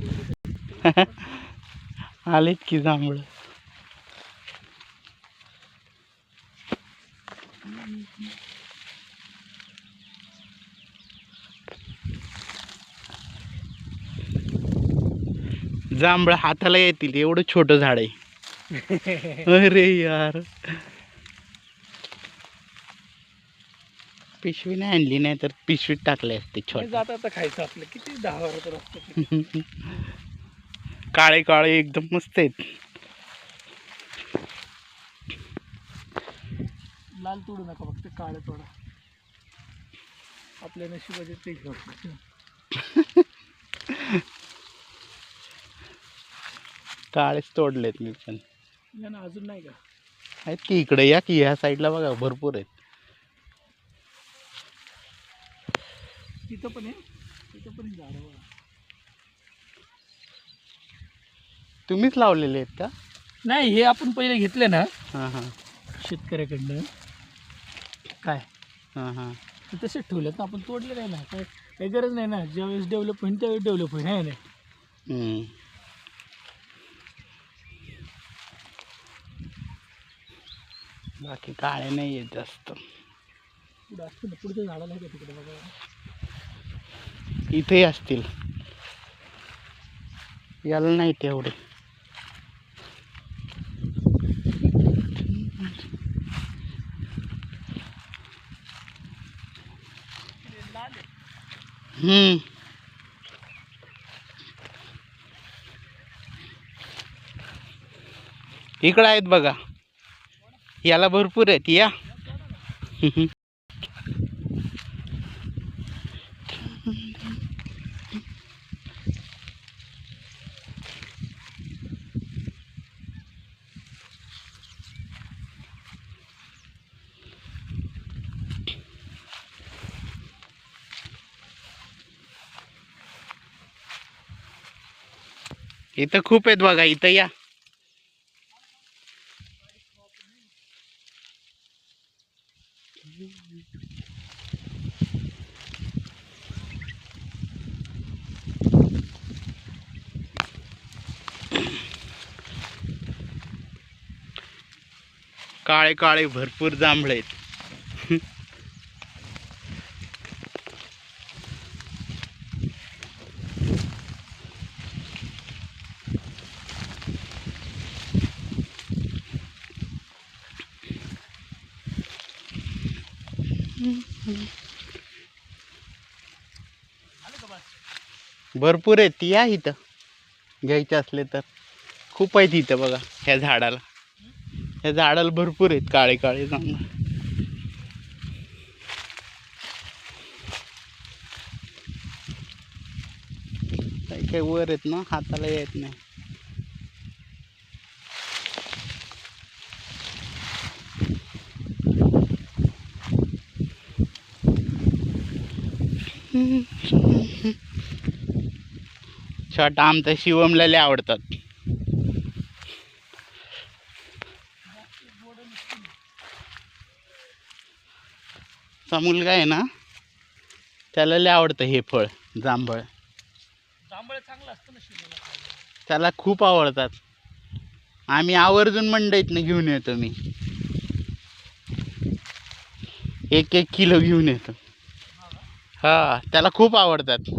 आलेत की जांभळ? जांभळ हाताला येतील एवढं छोटं झाड आहे. अरे यार. पिशवी नाही आणली नाही तर पिशवीत टाकले असते छोटे. जात आता खायचं आपलं. किती दहा बारा तर असतं काळे काळे एकदम मस्त आहेत. लाल तोडू नका फक्त काळं तोडा. आपल्या नशिबाचे ते घेऊ. काळेच तोडलेत मी पण. अजून नाही का? आहेत की इकडे या की ह्या साईडला बघा भरपूर आहेत. तिथं पण आहे. तिथं पण झाड तुम्हीच लावलेले आहेत का? नाही हे आपण पहिले घेतले ना. हां हां. शेतकऱ्याकडनं. काय? हां हां. ते तसेच ठेवलेत ना आपण तोडले नाही ना. काय काही गरज नाही ना. ज्यावेळेस डेव्हलप होईल त्यावेळेस डेव्हलप होईल आहे ना? हम्म. बाकी काळे नाही आहेत जास्त. पुढं असतं ना पुढच्या झाडाला आहे का तिकडे बघा. इथेही असतील. याला नाही तेवढे. हम्म. इकडं आहेत बघा. याला भरपूर आहेत या. इथं खूप आहेत बघा इथं या. काळे काळे भरपूर जांभळे आहेत. भरपूर आहेत या इथं. घ्यायचे असले तर. खूप आहेत इथं बघा ह्या झाडाला. या झाडाला भरपूर आहेत काळे काळे जांभळं. काही काही वर आहेत ना हाताला येत नाही. छोटा आमचा शिवमला लय आवडतात. चा मुलगा आहे ना त्याला लय आवडतं हे फळ जांभळ. जांभळ चांगलं असतं ना शिजायला. त्याला खूप आवडतात. आम्ही आवर्जून मंडईतनं घेऊन येतो मी. एक एक किलो घेऊन येतो. हा त्याला खूप आवडतात.